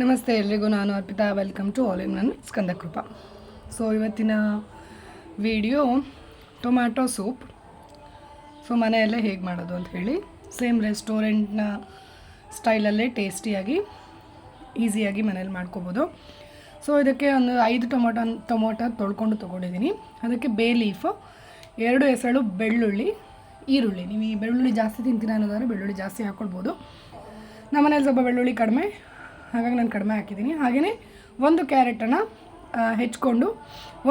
ನಮಸ್ತೆ ಎಲ್ರಿಗೂ, ನಾನು Arpita. Welcome to all in ನನ್ನ ಸ್ಕಂದಕೃಪ. ಸೊ ಇವತ್ತಿನ ವಿಡಿಯೋ ಟೊಮ್ಯಾಟೊ ಸೂಪ್ ಸೊ ಮನೆಯಲ್ಲೇ ಹೇಗೆ ಮಾಡೋದು ಅಂತ ಹೇಳಿ ಸೇಮ್ ರೆಸ್ಟೋರೆಂಟ್ನ ಸ್ಟೈಲಲ್ಲೇ ಟೇಸ್ಟಿಯಾಗಿ ಈಸಿಯಾಗಿ ಮನೇಲಿ ಮಾಡ್ಕೋಬೋದು. ಸೊ ಇದಕ್ಕೆ ಒಂದು ಐದು ಟೊಮೊಟೊ ಟೊಮೊಟೊ ತೊಳ್ಕೊಂಡು ತೊಗೊಂಡಿದ್ದೀನಿ. ಅದಕ್ಕೆ ಬೇ ಲೀಫು ಎರಡು ಹೆಸರು ಬೆಳ್ಳುಳ್ಳಿ, ಈರುಳ್ಳಿ. ನೀವು ಈ ಬೆಳ್ಳುಳ್ಳಿ ಜಾಸ್ತಿ ತಿಂತೀರ ಅನ್ನೋದಾದ್ರೆ ಬೆಳ್ಳುಳ್ಳಿ ಜಾಸ್ತಿ ಹಾಕ್ಕೊಳ್ಬೋದು ನಮ್ಮನೇಲಿ ಸ್ವಲ್ಪ ಬೆಳ್ಳುಳ್ಳಿ ಕಡಿಮೆ ಹಾಗಾಗಿ ನಾನು ಕಡಿಮೆ ಹಾಕಿದ್ದೀನಿ. ಹಾಗೆಯೇ ಒಂದು ಕ್ಯಾರೆಟನ್ನು ಹೆಚ್ಕೊಂಡು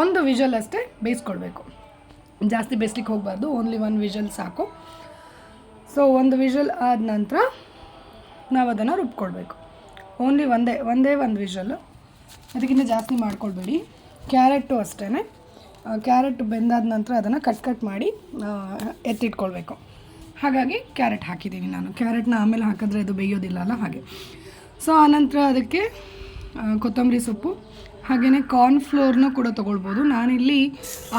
ಒಂದು ವಿಷಲ್ ಅಷ್ಟೇ ಬೇಯಿಸ್ಕೊಳ್ಬೇಕು. ಜಾಸ್ತಿ ಬೇಯಿಸ್ಲಿಕ್ಕೆ ಹೋಗಬಾರ್ದು ಓನ್ಲಿ ಒನ್ ವಿಷಲ್ ಸಾಕು. ಸೊ ಒಂದು ವಿಷಲ್ ಆದ ನಂತರ ನಾವು ಅದನ್ನು ರುಬ್ಕೊಳ್ಬೇಕು. ಓನ್ಲಿ ಒಂದೇ ಒಂದೇ ಒಂದು ವಿಷಲ್ಲು ಅದಕ್ಕಿಂತ ಜಾಸ್ತಿ ಮಾಡ್ಕೊಳ್ಬೇಡಿ. ಕ್ಯಾರೆಟು ಅಷ್ಟೇ ಕ್ಯಾರೆಟ್ ಬೆಂದಾದ ನಂತರ ಅದನ್ನು ಕಟ್ ಕಟ್ ಮಾಡಿ ಎತ್ತಿಟ್ಕೊಳ್ಬೇಕು. ಹಾಗಾಗಿ ಕ್ಯಾರೆಟ್ ಹಾಕಿದ್ದೀನಿ ನಾನು. ಕ್ಯಾರೆಟ್ನ ಆಮೇಲೆ ಹಾಕಿದ್ರೆ ಅದು ಬೇಯೋದಿಲ್ಲ ಅಲ್ಲ ಹಾಗೆ. ಸೊ ಆನಂತರ ಅದಕ್ಕೆ ಕೊತ್ತಂಬರಿ ಸೊಪ್ಪು ಹಾಗೆಯೇ ಕಾರ್ನ್ಫ್ಲೋರ್ನ ಕೂಡ ತೊಗೊಳ್ಬೋದು. ನಾನಿಲ್ಲಿ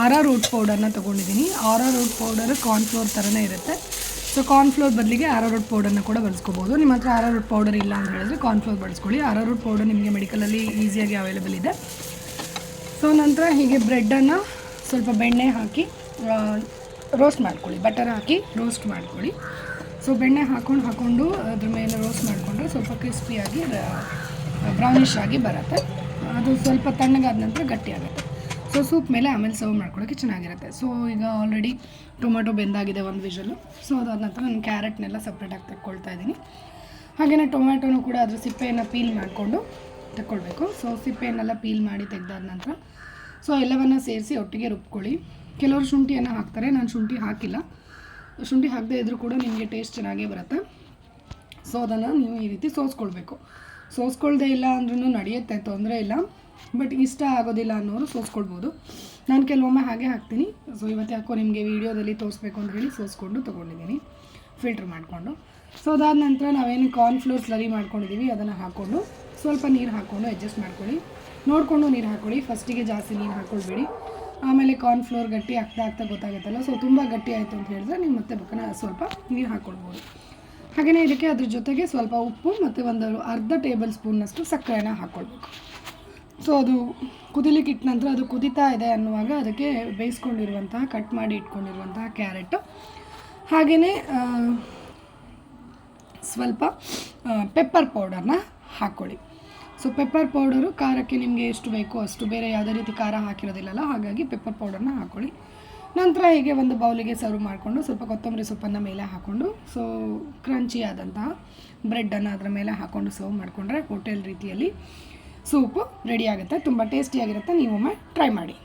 ಆರ ರೂಟ್ ಪೌಡರ್ನ ತೊಗೊಂಡಿದ್ದೀನಿ. ಆರ ರೂಟ್ ಪೌಡರ್ ಕಾರ್ನ್ ಫ್ಲೋರ್ ಥರನೇ ಇರುತ್ತೆ. ಸೊ ಕಾರ್ನ್ಫ್ಲೋರ್ ಬದಲಿಗೆ ರೂಟ್ ಪೌಡರ್ನ ಕೂಡ ಬಳಸ್ಕೋಬೋದು. ನಿಮ್ಮ ಹತ್ರ ರೂಟ್ ಪೌಡರ್ ಇಲ್ಲ ಅಂತ ಹೇಳಿದ್ರೆ ಕಾರ್ನ್ಫ್ಲೋರ್ ಬಳಸ್ಕೊಳ್ಳಿ. ರೂಟ್ ಪೌಡರ್ ನಿಮಗೆ ಮೆಡಿಕಲಲ್ಲಿ ಈಸಿಯಾಗಿ ಅವೈಲೇಬಲ್ ಇದೆ. ಸೊ ನಂತರ ಹೀಗೆ ಬ್ರೆಡ್ಡನ್ನು ಸ್ವಲ್ಪ ಬೆಣ್ಣೆ ಹಾಕಿ ರೋಸ್ಟ್ ಮಾಡ್ಕೊಳ್ಳಿ. ಬಟರ್ ಹಾಕಿ ರೋಸ್ಟ್ ಮಾಡ್ಕೊಳ್ಳಿ. ಸೊ ಬೆಣ್ಣೆ ಹಾಕೊಂಡು ಹಾಕ್ಕೊಂಡು ಅದ್ರ ಮೇಲೆ ರೋಸ್ಟ್ ಮಾಡಿಕೊಂಡ್ರೆ ಸ್ವಲ್ಪ ಕ್ರಿಸ್ಪಿಯಾಗಿ ಬ್ರೌನಿಷ್ ಆಗಿ ಬರುತ್ತೆ. ಅದು ಸ್ವಲ್ಪ ತಣ್ಣಗಾದ ನಂತರ ಗಟ್ಟಿಯಾಗುತ್ತೆ ಸೊ ಸೂಪ್ ಮೇಲೆ ಆಮೇಲೆ ಸರ್ವ್ ಮಾಡ್ಕೊಳ್ಳೋಕ್ಕೆ ಚೆನ್ನಾಗಿರುತ್ತೆ. ಸೊ ಈಗ ಆಲ್ರೆಡಿ ಟೊಮೆಟೊ ಬೆಂದಾಗಿದೆ ಒಂದು ವಿಷಲು ಸೊ ಅದಾದ ನಂತರ ನಾನು ಕ್ಯಾರೆಟ್ನೆಲ್ಲ ಸಪ್ರೇಟಾಗಿ ತಗೊಳ್ತಾ ಇದ್ದೀನಿ. ಹಾಗೆಯೇ ಟೊಮ್ಯಾಟೊನು ಕೂಡ ಅದ್ರ ಸಿಪ್ಪೆಯನ್ನು ಪೀಲ್ ಮಾಡಿಕೊಂಡು ತಗೊಳ್ಬೇಕು ಸೊ ಸಿಪ್ಪೆಯನ್ನೆಲ್ಲ ಪೀಲ್ ಮಾಡಿ ತೆಗೆದಾದ ನಂತರ ಸೊ ಎಲ್ಲವನ್ನು ಸೇರಿಸಿ ಒಟ್ಟಿಗೆ ರುಬ್ಕೊಳ್ಳಿ. ಕೆಲವರು ಶುಂಠಿಯನ್ನು ಹಾಕ್ತಾರೆ, ನಾನು ಶುಂಠಿ ಹಾಕಿಲ್ಲ. ಶುಂಠಿ ಹಾಕದೇ ಇದ್ದರೂ ಕೂಡ ನಿಮಗೆ ಟೇಸ್ಟ್ ಚೆನ್ನಾಗೇ ಬರುತ್ತೆ. ಸೊ ಅದನ್ನು ನೀವು ಈ ರೀತಿ ಸೋಸ್ಕೊಳ್ಬೇಕು. ಸೋಸ್ಕೊಳ್ದೇ ಇಲ್ಲ ಅಂದ್ರೂ ನಡೆಯುತ್ತೆ, ತೊಂದರೆ ಇಲ್ಲ. ಬಟ್ ಇಷ್ಟ ಆಗೋದಿಲ್ಲ ಅನ್ನೋರು ಸೋಸ್ಕೊಳ್ಬೋದು. ನಾನು ಕೆಲವೊಮ್ಮೆ ಹಾಗೆ ಹಾಕ್ತೀನಿ. ಸೊ ಇವತ್ತು ಯಾಕೋ ನಿಮಗೆ ವೀಡಿಯೋದಲ್ಲಿ ತೋರಿಸ್ಬೇಕು ಅಂತ ಹೇಳಿ ಸೋಸ್ಕೊಂಡು ತೊಗೊಂಡಿದ್ದೀನಿ. ಫಿಲ್ಟ್ರ್ ಮಾಡಿಕೊಂಡು. ಸೊ ಅದಾದ ನಂತರ ನಾವೇನು ಕಾರ್ನ್ಫ್ಲೋರ್ ಸ್ಲರಿ ಮಾಡ್ಕೊಂಡಿದ್ದೀವಿ ಅದನ್ನು ಹಾಕ್ಕೊಂಡು ಸ್ವಲ್ಪ ನೀರು ಹಾಕ್ಕೊಂಡು ಅಡ್ಜಸ್ಟ್ ಮಾಡ್ಕೊಳ್ಳಿ. ನೋಡಿಕೊಂಡು ನೀರು ಹಾಕ್ಕೊಳ್ಳಿ ಫಸ್ಟಿಗೆ ಜಾಸ್ತಿ ನೀರು ಹಾಕ್ಕೊಳ್ಬೇಡಿ ಆಮೇಲೆ ಕಾರ್ನ್ ಫ್ಲೋರ್ ಗಟ್ಟಿ ಆಗ್ತಾ ಆಗ್ತಾ ಗೊತ್ತಾಗುತ್ತಲ್ಲ? ಸೊ ತುಂಬ ಗಟ್ಟಿ ಆಯಿತು ಅಂತ ಹೇಳಿದ್ರೆ ನೀವು ಮತ್ತೆ ಬಕ್ಕನ ಸ್ವಲ್ಪ ನೀರು ಹಾಕ್ಕೊಳ್ಬೋದು ಹಾಗೆಯೇ ಇದಕ್ಕೆ ಅದ್ರ ಜೊತೆಗೆ ಸ್ವಲ್ಪ ಉಪ್ಪು ಮತ್ತು ಒಂದು ಅರ್ಧ ಟೇಬಲ್ ಸ್ಪೂನ್ನಷ್ಟು ಸಕ್ಕರೆನ ಹಾಕ್ಕೊಳ್ಬೇಕು ಸೊ ಅದು ಕುದಿಲಿಕ್ಕೆ ಇಟ್ಟ ನಂತರ ಅದು ಕುದಿತಾ ಇದೆ ಅನ್ನುವಾಗ ಅದಕ್ಕೆ ಬೇಯಿಸ್ಕೊಂಡಿರುವಂತಹ ಕಟ್ ಮಾಡಿ ಇಟ್ಕೊಂಡಿರುವಂತಹ ಕ್ಯಾರೆಟು ಹಾಗೆಯೇ ಸ್ವಲ್ಪ ಪೆಪ್ಪರ್ ಪೌಡರ್ನ ಹಾಕ್ಕೊಳ್ಳಿ ಸೊ ಪೆಪ್ಪರ್ ಪೌಡರು ಖಾರಕ್ಕೆ ನಿಮಗೆ ಎಷ್ಟು ಬೇಕೋ ಅಷ್ಟು ಬೇರೆ ಯಾವುದೇ ರೀತಿ ಖಾರ ಹಾಕಿರೋದಿಲ್ಲಲ್ಲ, ಹಾಗಾಗಿ ಪೆಪ್ಪರ್ ಪೌಡರ್ನ ಹಾಕ್ಕೊಳ್ಳಿ ನಂತರ ಹೀಗೆ ಒಂದು ಬೌಲಿಗೆ ಸರ್ವ್ ಮಾಡಿಕೊಂಡು ಸ್ವಲ್ಪ ಕೊತ್ತಂಬರಿ ಸೊಪ್ಪನ್ನು ಮೇಲೆ ಹಾಕ್ಕೊಂಡು ಸೊ ಕ್ರಂಚಿ ಆದಂತಹ ಬ್ರೆಡ್ಡನ್ನು ಅದರ ಮೇಲೆ ಹಾಕ್ಕೊಂಡು ಸರ್ವ್ ಮಾಡಿಕೊಂಡ್ರೆ ಹೋಟೆಲ್ ರೀತಿಯಲ್ಲಿ ಸೂಪು ರೆಡಿ ಆಗುತ್ತೆ, ತುಂಬ ಟೇಸ್ಟಿಯಾಗಿರುತ್ತೆ ನೀವೊಮ್ಮೆ ಟ್ರೈ ಮಾಡಿ.